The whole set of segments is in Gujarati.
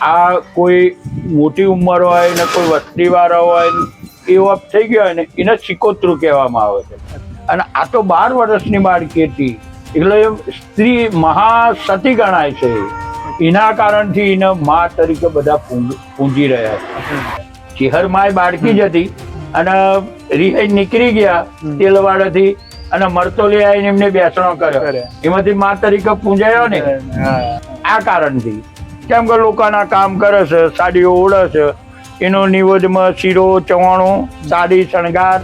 આ કોઈ મોટી ઉંમર હોય ને કોઈ વસ્તીવાળા હોય ને એ ઓફ થઈ ગયો હોય ને એને સિકોત્રુ કહેવામાં આવે છે. અને આ તો બાર વર્ષની બાળકી હતી. એટલે સ્ત્રી મહાસતી ગણાય છે. એના કારણથી એને મા તરીકે બધા પૂંજ- રહ્યા છે. ચેહર માય બાળકી જ હતી. અને રિહાઈ નીકળી ગયા તેલવાડાથી અને મરતોલી આવીને એમને બેસણો કર્યો. એમાંથી મા તરીકે પૂંજાયો ને. આ કારણથી. કેમ કે લોકોના કામ કરે છે, સાડીઓ ઓળે છે. એનો નિવેદમાં શીરો, ચવાણું સાડી શણગાર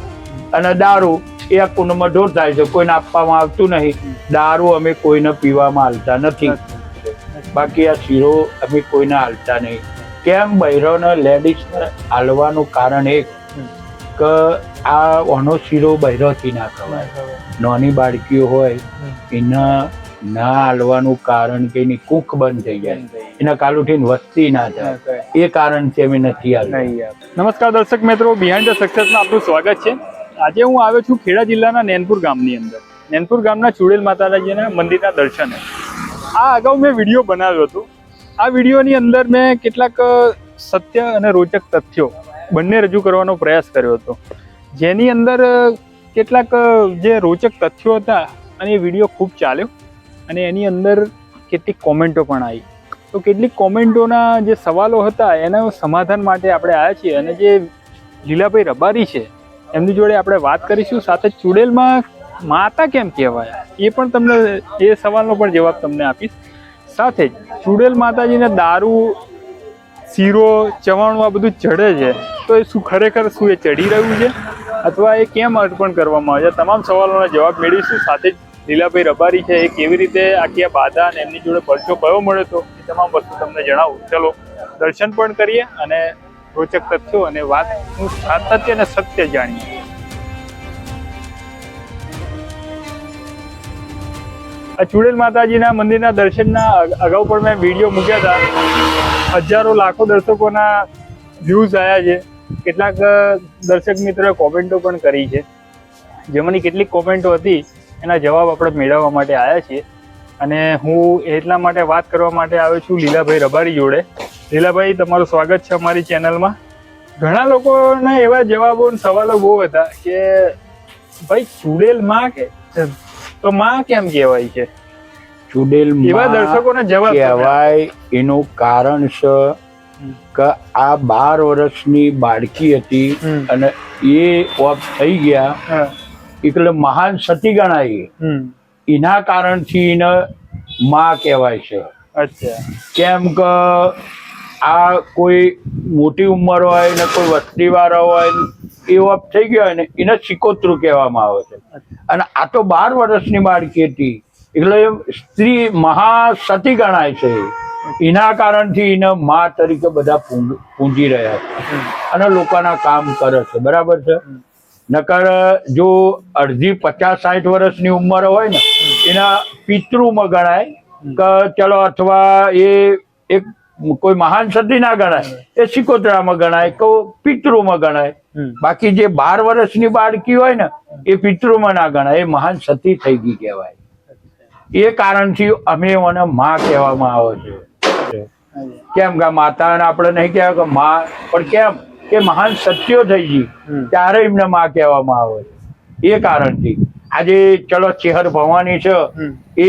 અને દારૂ એ આ કુંડમાં ઢોર થાય છે. કોઈને આપવામાં આવતું નહીં. દારૂ અમે કોઈને પીવામાં હાલતા નથી. બાકી આ શીરો અમે કોઈને હાલતા નહીં. કેમ બૈરોને, લેડીઝને હાલવાનું કારણ એક, કે આ ઓનો શીરો બૈરોથી ના ખવાય. નાની બાળકીઓ હોય, એના ના હાલવાનું કારણ કે એની કૂખ બંધ થઈ જાય. એના કાલુઠીને વસ્તી ના થાય. એ કારણથી અમે નથી આવ્યા. નમસ્કાર દર્શક મિત્રો બિહાઇન્ડ ધ સક્સેસમાં આપનું સ્વાગત છે. આજે હું આવ્યો છું ખેડા જિલ્લાના નેનપુર ગામની અંદર. નેનપુર ગામના ચુડેલ માતાજીના મંદિરના દર્શને. આ અગાઉ મેં વીડિયો બનાવ્યો હતો. આ વિડીયોની અંદર મેં કેટલાક સત્ય અને રોચક તથ્યો બંને રજૂ કરવાનો પ્રયાસ કર્યો હતો. જેની અંદર કેટલાક જે રોચક તથ્યો હતા અને એ વીડિયો ખૂબ ચાલ્યો અને એની અંદર કેટલીક કોમેન્ટો પણ આવી. તો કેટલીક કોમેન્ટોના જે સવાલો હતા, એના સમાધાન માટે આપણે આવ્યા છીએ અને જે લીલાભાઈ રબારી છે, એમની જોડે આપણે વાત કરીશું. સાથે ચુડેલમાં માતા કેમ કહેવાય? એ પણ તમને, એ સવાલનો પણ જવાબ તમને આપીશ. સાથે જ ચુડેલ માતાજીને દારૂ, શીરો, ચવાણું આ બધું ચડે છે, તો એ શું ખરેખર શું એ ચડી રહ્યું છે? અથવા એ કેમ અર્પણ કરવામાં આવે છે તમામ સવાલોના જવાબ મેળવીશું. સાથે જ લીલાભાઈ રબારી છે, એ કેવી રીતે આખી આ બાધા અને એમની જોડે પરચો કયો મળ્યો હતો, એ તમામ વસ્તુ તમને જણાવું. ચલો, દર્શન પણ કરીએ અને રોચક તથ્યો અને વાતનું સાતત્ય અને સત્ય જાણીએ. આ ચુડેલ માતાજીના મંદિરના દર્શનના અગાઉ પણ મેં વીડિયો મૂક્યા હતા. હજારો લાખો દર્શકોના વ્યૂઝ આવ્યા છે. કેટલાક દર્શક મિત્રોએ કોમેન્ટો પણ કરી છે. જેમાંની કેટલીક કોમેન્ટો હતી એના જવાબ આપણે મેળવવા માટે આવ્યા છીએ. અને હું એટલા માટે વાત કરવા માટે આવ્યો છું લીલાભાઈ રબારી જોડે. લીલાભાઈ તમારું સ્વાગત છે અમારી ચેનલમાં. ઘણા લોકોના એવા જવાબો સવાલો બહુ હતા કે ભાઈ ચુડેલમાં કે તો માં કેમ કહેવાય છે? ચુડેલ એવા દર્શકોને જવાબ કહેવાય એનું કારણ છે કે આ બાર વર્ષની બાળકી હતી અને એ ઓફ થઈ ગયા. એટલે મહાન સતી ગણાય. એના કારણથી એને માં કહેવાય છે. અચ્છા. કેમ કે આ કોઈ મોટી ઉંમર હોય ને કોઈ વસ્તીવાળા હોય એવો થઈ ગયો હોય ને એને સિકોતરું કહેવામાં આવે છે. અને આ તો બાર વર્ષની બાળકી હતી. એટલે સ્ત્રી મહાસતી ગણાય છે. એના કારણથી એને મા તરીકે બધા પૂંજ- પૂંજી રહ્યા છે. અને લોકોના કામ કરે છે. બરાબર છે? નકર જો અડધી પચાસ સાઠ વર્ષની ઉંમર હોય ને એના પિતૃમાં ગણાય કે ચલો અથવા એ એક કોઈ મહાન સદી ના ગણાય એ સિકોતરામાં ગણાય કે પિતૃમાં ગણાય. બાકી જે બાર વર્ષની બાળકી હોય ને એ પિતૃમાં ના ગણાય એ મહાન સતી થઈ ગઈ કહેવાય. એ કારણથી અમે એને માં કહેવામાં આવે છે. કેમ કે માતાને આપણે નહીં કહેવાય કે માં પણ કેમ? કે મહાન સત્યો થઈ ગઈ ત્યારે એમને માં કહેવામાં આવે છે. એ કારણથી. આજે ચલો ચેહર ભવાની છે. એ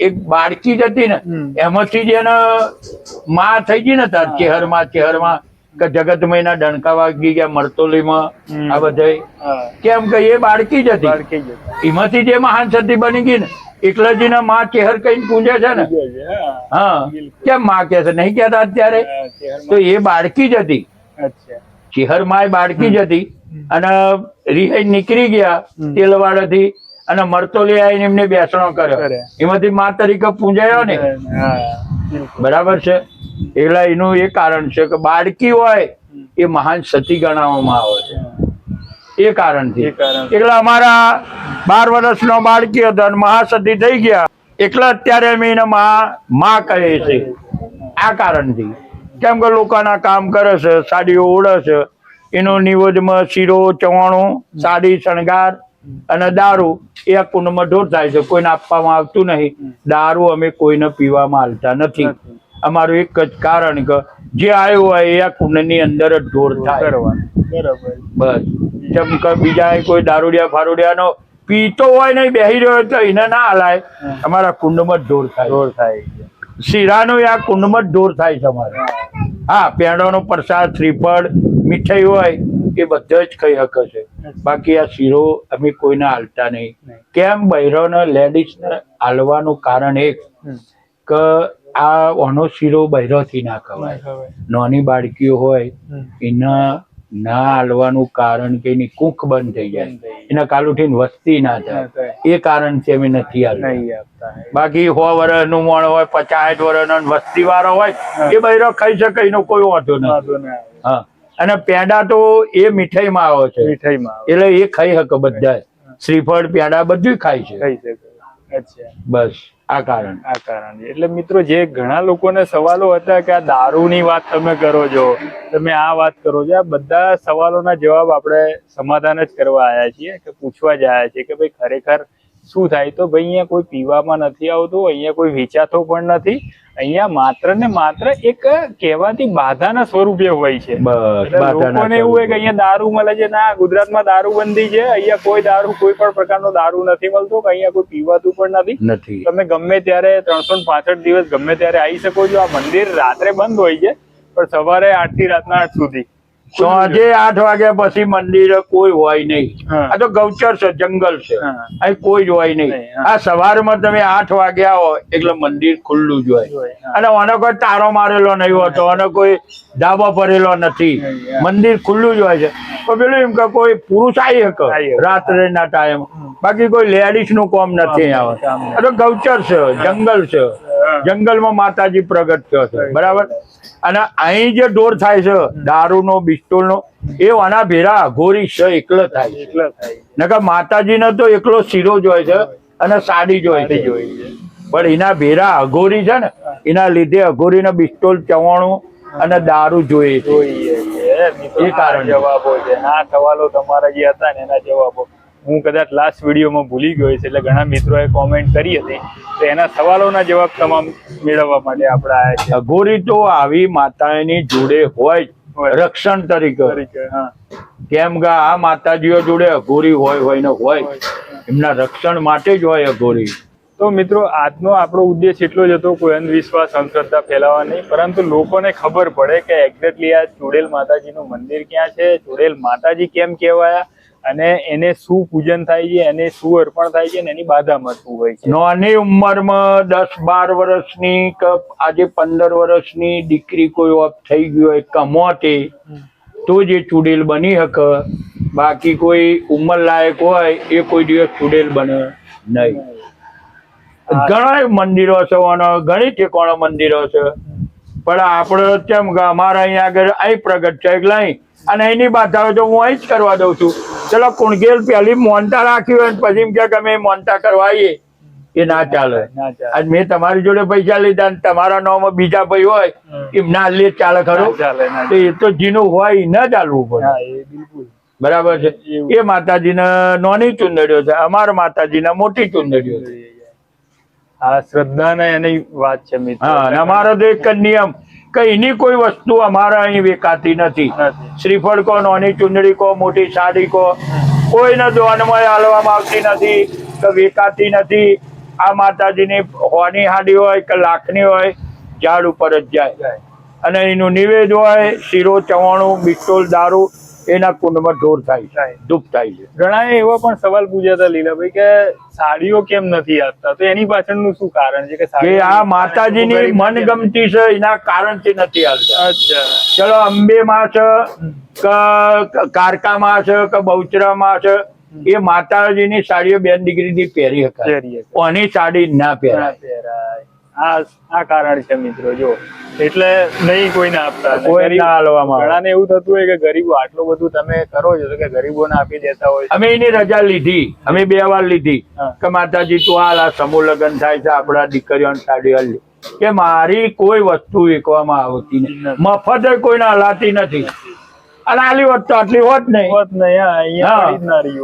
એક બાળકી જ હતી ને એમાંથી જ એને માં થઈ ગઈ ને તાર ચેહરમાં ચેહરમાં કે જગતમય ના ડણકા વાગી ગયા મરતોલીમાં આ બધા કેમ કે એ બાળકી જ હતી. એમાંથી જે મહાન સતી બની ગઈ ને એટલે ના એને માં ચેહર કઈ પૂજે છે ને. હા. હા. કેમ માં કે છે? નહીં કેતા અત્યારે? તો એ બાળકી જ હતી. અચ્છા. ચેહર માય બાળકી જ હતી. અને રિહાઈ નીકળી ગયા. તેલવાડાથી અને મરતોલી આવીને એમને બેસણો કર્યો. એમાંથી મા તરીકે પૂંજાયો ને. બરાબર છે. એટલે એનું એ કારણ છે કે બાળકી હોય એ મહાન સતી ગણાવવામાં આવે છે. એ કારણથી. એટલે અમારા બાર વર્ષનો બાળકી હતો અને મહાસતી થઈ ગયા. એટલે અત્યારે અમે એને મા મા કહે છે આ કારણથી. કેમ કે લોકોના કામ કરે છે સાડીઓ ઓળે છે. એનો નિવેદમાં શીરો ચવાણું સાડી શણગાર અને દારૂ એ આ કુંડમાં ઢોર થાય છે. કોઈને આપવામાં આવતું નહીં. દારૂ અમે કોઈને પીવામાં હાલતા નથી. અમારું એક જ કારણ કે જે આવ્યું હોય એ આ કુંડની અંદર જ ઢોર થાય. બસ. જેમ કે બીજા કોઈ દારૂડિયા ફારૂડિયાનો પીતો હોય નહીં બેહી રહ્યો તો એને ના હલાય. અમારા કુંડમાં ઢોર થાય. ઢોર થાય. શીરાનો આ કુંડમાં ઢોર થાય છે અમારે. હા પેંડાનો પ્રસાદ શ્રીફળ મીઠાઈ હોય એ બધા જ ખાઈ શકે છે. બાકી આ શીરો અમે કોઈને હાલતા નહીં. કેમ? બૈરોને લેડીઝને હાલવાનું કારણ એક કે આ ઓનો શીરો બૈરોથી ના ખવાય. નાની બાળકીઓ હોય એના ના હાલવાનું કારણ કે એની કૂંખ બંધ થઈ જાય. એના કાલુઠીને વસ્તી ના થાય. એ કારણ છે અમે નથી હાલતા. બાકી સો વર્ષનું મોણ હોય પચાસ વર્ષ વસ્તી વાળો હોય એ બૈરો ખાઈ શકે એનો કોઈ વાંધો નથી. હા. અને પેંડા તો એ મીઠાઈમાં આવે છે. મીઠાઈમાં. એટલે એ ખાઈ શકે બધા શ્રીફળ પેંડા બધું ખાય છે. ખાઈ શકે. બસ. આ કારણ. આ કારણ એટલે મિત્રો, જે ઘણા લોકોને સવાલો હતા કે આ દારૂની વાત તમે કરો છો, તમે આ વાત કરો છો, આ બધા સવાલોના જવાબ આપણે સમાધાન જ કરવા આવ્યા છીએ કે પૂછવા જ આવ્યા છીએ કે ભાઈ ખરેખર શું થાય? તો ભાઈ અહીંયા કોઈ પીવામાં નથી આવતું અહીંયા કોઈ વેચાતો પણ નથી. અહીંયા માત્ર ને માત્ર એક કહેવાતી બાધાના સ્વરૂપે હોય છે. લોકોને એવું હોય કે અહીંયા દારૂ મળે છે. ના ગુજરાતમાં દારૂ બંધી છે. અહીંયા કોઈ દારૂ કોઈ પણ પ્રકારનો દારૂ નથી મળતો કે અહીંયા કોઈ પીવાતું પણ નથી. નથી. તમે ગમે ત્યારે ત્રણસો દિવસ ગમે ત્યારે આવી શકો છો. આ મંદિર રાત્રે બંધ હોય છે પણ સવારે આઠથી રાતના આઠ સુધી. સાંજે આઠ વાગ્યા પછી મંદિર કોઈ હોય નહીં. આ તો ગૌચર છે જંગલ છે. અહીં કોઈ જ હોય નહીં. આ સવારમાં તમે આઠ વાગ્યા હોય એટલે મંદિર ખુલ્લું જ હોય. અને આનો કોઈ તારો મારેલો નહીં હોતો અને કોઈ ધાબો ભરેલો નથી. મંદિર ખુલ્લું જ હોય છે. તો પેલું એમ કે કોઈ પુરુષ આવી શકે શકે. રાત્રે ના ટાઈમ બાકી કોઈ લેડીઝનું કોમ નથી આવે આ તો ગૌચર છે જંગલ છે. જંગલમાં માતાજી પ્રગટ થયો છે. બરાબર? અને અહીં જે દોર થાય છે દારૂનો બિસ્ટોલનો એ આના ભેરા અઘોરી છે એકલો થાય. એકલો થાય નકર માતાજીને તો એકલો શીરો જોય છે અને સાડી જોય છે સાડી છે. પણ એના ભેરા અઘોરી છે ને એના લીધે અઘોરીને બિસ્ટોલ ચવાણું અને દારૂ જોઈએ જોઈએ એ કારણ જવાબો છે. ના આ સવાલો તમારા જે હતા ને એના જવાબો. હું કદાચ લાસ્ટ વિડીયોમાં ભૂલી ગયો છે એટલે ઘણા મિત્રોએ કોમેન્ટ કરી હતી. તો એના સવાલોના જવાબ તમામ મેળવવા માટે આપણે આવ્યા છે અઘોરી તો આવી માતાની જોડે હોય જ, હોય. રક્ષણ તરીકે કેમ કે આ માતાજીઓ જોડે અઘોરી હોય હોય ને હોય. એમના રક્ષણ માટે જ હોય અઘોરી. તો મિત્રો આજનો આપણો ઉદ્દેશ એટલો જ હતો કોઈ અંધવિશ્વાસ અંધશ્રદ્ધા ફેલાવા નહીં પરંતુ લોકોને ખબર પડે કે એક્ઝેક્ટલી આ ચોડેલ માતાજીનું મંદિર ક્યાં છે ચોડેલ માતાજી કેમ કહેવાયા અને એને શું પૂજન થાય છે એને શું અર્પણ થાય છે ને એની બાધા શું હોય છે. નાની ઉંમરમાં દસ બાર વર્ષની કે આજે પંદર વર્ષની દીકરી કોઈ ઓફ થઈ ગઈ હોય કમોતે તો જ ચુડેલ બની શકે બાકી કોઈ ઉંમર લાયક હોય એ કોઈ દિવસ ચુડેલ બને નહીં. ઘણા મંદિરો છે ઘણી ઠેકાણા મંદિરો છે. પણ આપણે કેમ કે અમારા અહીંયા આગળ અહીં પ્રગટ છે એટલે અહીં અને એની બાધા તો હું અહીં જ કરવા દઉં છું ચલો કુણગેલ પહેલી મોનતા રાખી હોય પછી એમ કે અમે મોનતા કરવા આવીએ. એ ના ચાલે. આજ મેં તમારી જોડે પૈસા લીધા ને તમારા નામમાં બીજા ભાઈ હોય. એમ ના લે ચાલે ખરું? તો એ તો જીનું હોય ન ચાલવું પડે. બરાબર છે. એ માતાજીને નોની ચુંદડીઓ છે અમારા માતાજીના મોટી ચુંદડીઓ છે. આ શ્રદ્ધા ને એની વાત છે મિત્ર. હા અમારો તો એક જ નિયમ. કે એની કોઈ વસ્તુ અમારા અહીં વેકાતી નથી. શ્રીફળ કો નોની ચુંદડી કો મોટી સાડી કો કોઈને દોનમાં હાલવામાં આવતી નથી કે વેકાતી નથી. આ માતાજીની હોની હાડી હોય કે લાખની હોય ઝાડ ઉપર જ જાય. અને એનું નિવેદ હોય શીરો ચવાણું બિસ્ટોલ દારૂ એના કુંડમાં ઢોર થાય છે ધૂપ થાય છે. ઘણા એવા પણ સવાલ પૂછ્યા લીલાભાઈ કે સાડીઓ કેમ નથી આપતા? તો એની પાછળનું શું કારણ છે કે આ માતાજીની મનગમતી છે એના કારણથી નથી આવતા અચ્છા. ચલો અંબે માં છે કારકા માં છે કે બહુચરા માં છે એ માતાજીની સાડીઓ બે ડિગ્રી થી પહેરી શકાય. કોની સાડી ના ના પહેરાય પહેરાય. આ આ કારણ છે મિત્રો જો. એટલે નહીં કોઈને આપતા કોઈ ના હાલવામાં ઘણાને એવું થતું હોય કે ગરીબો આટલું બધું તમે કરો છો કે ગરીબોને આપી દેતા હોય અમે એની રજા લીધી. અમે બે વાર લીધી કે માતાજી તું હાલ આ સમૂહ લગ્ન થાય છે આપણા દીકરીઓને સાડી હાલ કે મારી કોઈ વસ્તુ વેચવામાં આવતી નથી. મફત કોઈને હલાતી નથી. અને આલી હોત તો આટલી હોત નહીં. હોત નહીં હા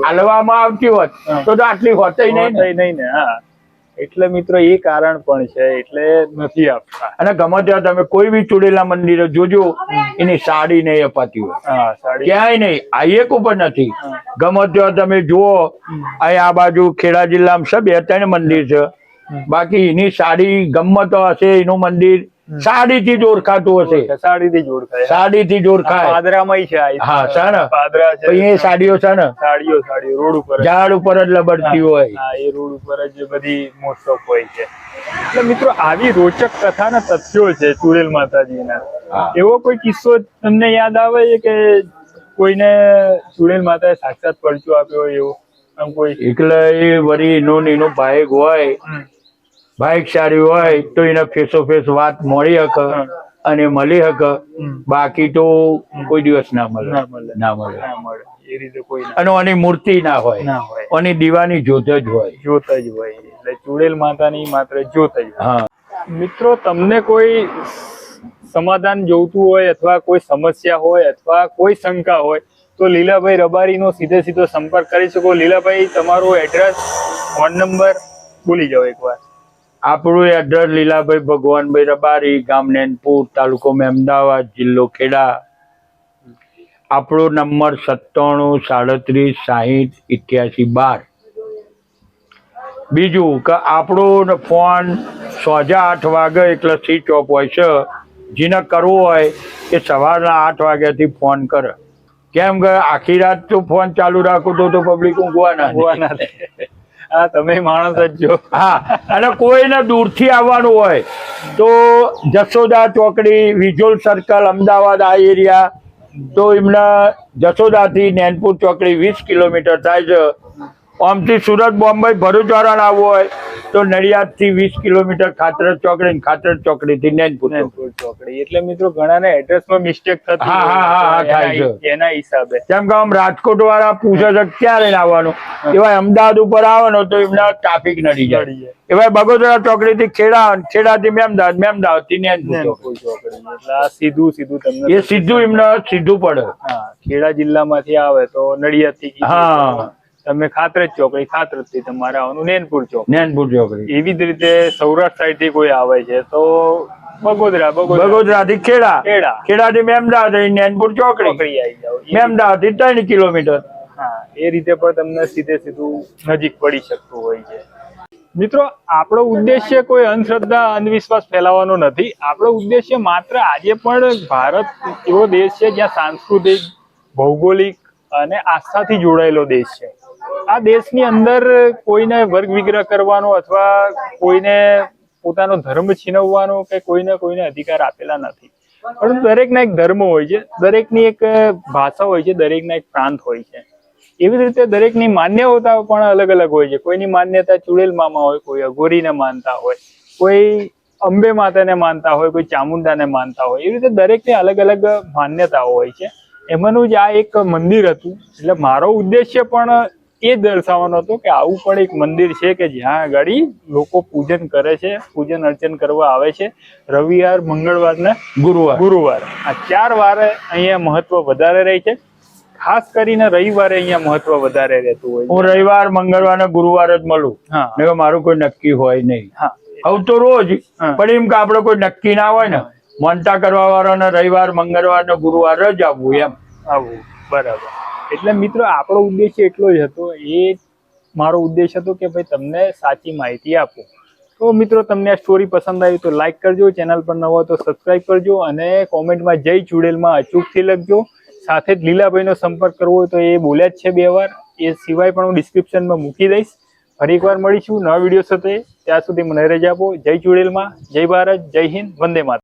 હાલવામાં આવતી હોત તો તો આટલી હોત નહીં. નહીં ને હા. એટલે મિત્રો એ કારણ પણ છે એટલે નથી આપતા. અને ગમે ત્યાં તમે કોઈ બી ચૂડેલા મંદિરે જોજો એની સાડી નહીં અપાતી હોય. ક્યાંય નહીં આ એક ઉપર નથી. ગમે ત્યાં તમે જુઓ અહીં આ બાજુ ખેડા જિલ્લામાં છે બે ત્રણ મંદિર છે. બાકી એની સાડી ગમત હશે એનું મંદિર સાડીથી જ ઓળખાતું હશે. સાડીથી જ ઓળખાય સાડીથી જ ઓળખાય પાદરામાં છે હા, છે ને? પાદરા છે. એ સાડીઓ છે ને? સાડીઓ સાડીઓ રોડ ઉપર ઝાડ ઉપર જ લબડતી હોય. હા એ રોડ ઉપર જ બધી મોસ્ટ ઓફ હોય છે. એટલે મિત્રો આવી રોચક કથાના તથ્યો છે ચુડેલ માતાજીના. એવો કોઈ કિસ્સો તમને યાદ આવે છે કે કોઈને ચુડેલ માતાએ સાક્ષાત પરચો આપ્યો હોય એવો? આમ કોઈ? એટલે એ વળી નો નીનો ભાઈ હોય. બાઇક સારી હોય તો એને ફેસો ફેસ વાત મળી હક અને મળી હક. બાકી તો કોઈ દિવસ ના મળે. ના મળે. અને આની મૂર્તિ ના હોય. આની દીવાની જોત જ હોય. જોત જ હોય. એટલે ચુડેલ માતાની માત્ર જોત જ હોય. હા. મિત્રો તમને કોઈ સમાધાન જોઈતું હોય અથવા કોઈ સમસ્યા હોય અથવા કોઈ શંકા હોય તો લીલાભાઈ રબારીનો સીધે સીધો સંપર્ક કરી શકો. લીલાભાઈ તમારું એડ્રેસ ફોન નંબર ભૂલી જાઓ એકવાર. આપણું એડ્રેસ લીલાભાઈ ભગવાનભાઈ રબારી ગામ નેનપુર, તાલુકો અમદાવાદ જિલ્લો ખેડા આપણો નંબર સત્તાણું, સાડત્રીસ, સાહીઠ, ઇઠ્યાસી, બાર બીજું કે આપણો ફોન સોજા આઠ વાગે એટલે સ્વિચ ઓફ હોય છે જેને કરવો હોય એ સવારના આઠ વાગ્યાથી ફોન કરે કેમ કે આખી રાત તો ફોન ચાલુ રાખું તો પબ્લિક ઊંઘવા ના દે. ઊંઘવા ના દે. હા તમે માણસ જ જો હા, અને કોઈને દૂરથી આવવાનું હોય તો જસોદા ચોકડી વિજોલ સર્કલ, અમદાવાદ આ એરિયા, તો એમના જસોદાથી નેનપુર ચોકડી વીસ કિલોમીટર થાય છે. આમથી સુરત બોમ્બે ભરૂચ વાળાને આવવું હોય તો નડિયાદથી વીસ કિલોમીટર ખાતર ચોકડી ખાતર ચોકડીથી નૈનપુર ચોકડી. એટલે મિત્રો ઘણાને એડ્રેસમાં મિસ્ટેક થતી હા, હા, હા, થાય એના- છે. એના હિસાબે કેમ કે આમ રાજકોટ વાળા પૂછે છે ક્યારે આવવાનું એવા અમદાવાદ ઉપર આવવાનો તો એમના ટ્રાફિક નડી જાય. એવા બગોદરા ચોકડીથી ખેડા ખેડાથી મેમદાવાદ મેમદાવાદથી નૈનપુર ચોકડી. એટલે સીધું સીધું તમને એ સીધું એમને સીધું પડે ખેડા ખેડા જિલ્લામાંથી આવે તો નડિયાદથી થી હા. તમે ખાતરજ ચોકડી ખાતરજથી તમારે આવવાનું. નેનપુર ચોક. નેનપુર ચોકડી એવી જ રીતે સૌરાષ્ટ્ર સાઈડથી કોઈ આવે છે તો બગોદરા બગોદરા. થી ખેડા. ખેડા. ખેડા થી મેમદાવાદ નેનપુર ચોકડી. ચોકડી આવી જાવ મેમદાવાદથી ત્રણ કિલોમીટર. હા એ રીતે પણ તમને સીધે સીધું નજીક પડી શકતું હોય છે. મિત્રો આપણો ઉદ્દેશ્ય કોઈ અંધશ્રદ્ધા અંધવિશ્વાસ ફેલાવવાનો નથી. આપણો ઉદ્દેશ્ય માત્ર આજે પણ ભારત એવો દેશ છે જ્યાં સાંસ્કૃતિક ભૌગોલિક અને આસ્થાથી જોડાયેલો દેશ છે. આ દેશની અંદર કોઈને વર્ગ વિગ્રહ કરવાનો અથવા કોઈને પોતાનો ધર્મ છીનવવાનો કે કોઈને કોઈને અધિકાર આપેલા નથી. પરંતુ દરેકના એક ધર્મ હોય છે, દરેકની એક ભાષા હોય છે, દરેકના એક પ્રાંત હોય છે. એવી જ રીતે દરેકની માન્યતાઓ પણ અલગ અલગ હોય છે. કોઈની માન્યતા ચુડેલ મામા હોય, કોઈ અઘોરીને માનતા હોય, કોઈ અંબે માતાને માનતા હોય, કોઈ ચામુંડાને માનતા હોય. એવી રીતે દરેકની અલગ અલગ માન્યતાઓ હોય છે. એમાંનું જ આ એક મંદિર હતું. એટલે મારો ઉદ્દેશ્ય પણ એ દર્શાવવાનો હતો કે આવું પણ એક મંદિર છે કે જ્યાં આગળ લોકો પૂજન કરે છે પૂજન અર્ચન કરવા આવે છે રવિવાર મંગળવાર ને ગુરુવાર. ગુરુવાર. આ ચાર વારે અહીંયા મહત્વ વધારે રહે છે. ખાસ કરીને રવિવારે અહીંયા મહત્વ વધારે રહેતું હોય હું રવિવાર મંગળવાર ને ગુરુવાર જ મળું. હા. મારું કોઈ નક્કી હોય નહીં. હા. હવે તો રોજ. પણ એમ કે આપણે કોઈ નક્કી ના હોય ને મોનતા કરવા વાળાને રવિવાર મંગળવાર ને ગુરુવાર જ આવવું એમ. આવું બરાબર. એટલે મિત્રો, આપણો ઉદ્દેશ્ય એટલો જ હતો, એ મારો ઉદ્દેશ હતો કે ભાઈ તમને સાચી માહિતી આપું. તો મિત્રો, તમને આ સ્ટોરી પસંદ આવી તો લાઈક કરજો ચેનલ પર નવો તો સબસ્ક્રાઇબ કરજો અને કોમેન્ટમાં જય ચુડેલમાં અચૂકથી લખજો. સાથે જ લીલાભાઈનો સંપર્ક કરવો હોય તો એ બોલ્યા જ છે બે વાર. એ સિવાય પણ હું ડિસ્ક્રિપ્શનમાં મૂકી દઈશ. ફરી એકવાર મળીશું નવા વીડિયો સાથે. ત્યાં સુધી મને રજા આપો. જય ચુડેલમાં. જય ભારત. જય હિન્દ. વંદે માતરમ.